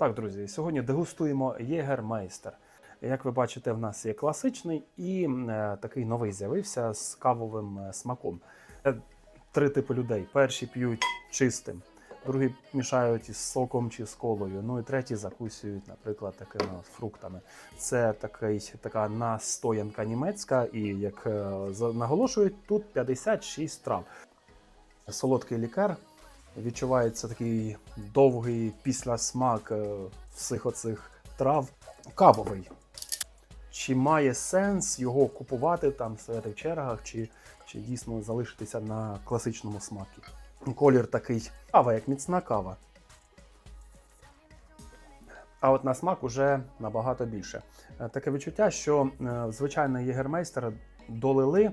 Так, друзі, сьогодні дегустуємо Єгермейстер. Як ви бачите, в нас є класичний і е, такий новий з'явився з кавовим е, смаком. Е, Три типи людей: перші п'ють чистим, другі мішають із соком чи з колою. Ну і треті закусують, наприклад, такими фруктами. Це такий, така настоянка німецька, і як наголошують, тут 56 трав. Солодкий лікар. Відчувається такий довгий післясмак е, всіх оцих трав. Кавовий. Чи має сенс його купувати там стояти в чергах, чи, чи дійсно залишитися на класичному смакі? Колір такий кава, як міцна кава. А от на смак уже набагато більше. Е, Таке відчуття, що е, звичайний єгермейстер долили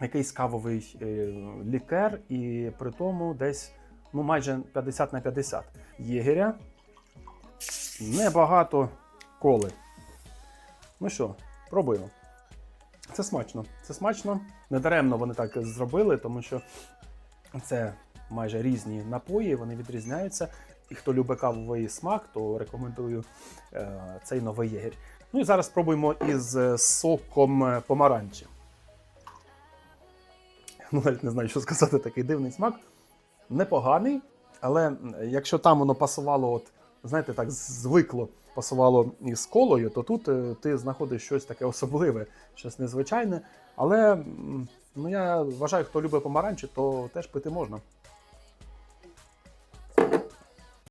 якийсь кавовий лікер, і при тому десь ну, майже 50 на 50. Єгеря небагато коли. Ну що, пробуємо. Це смачно. Це смачно. Недаремно вони так зробили, тому що це майже різні напої, вони відрізняються. І хто любить кавовий смак, то рекомендую е, цей новий єгерь. Ну і зараз спробуємо із е, соком е, помаранчі. Ну, навіть не знаю, що сказати, такий дивний смак. Непоганий, але якщо там воно пасувало, от, знаєте, так звикло пасувало із колою, то тут е, ти знаходиш щось таке особливе, щось незвичайне. Але ну, я вважаю, хто любить помаранчі, то теж пити можна.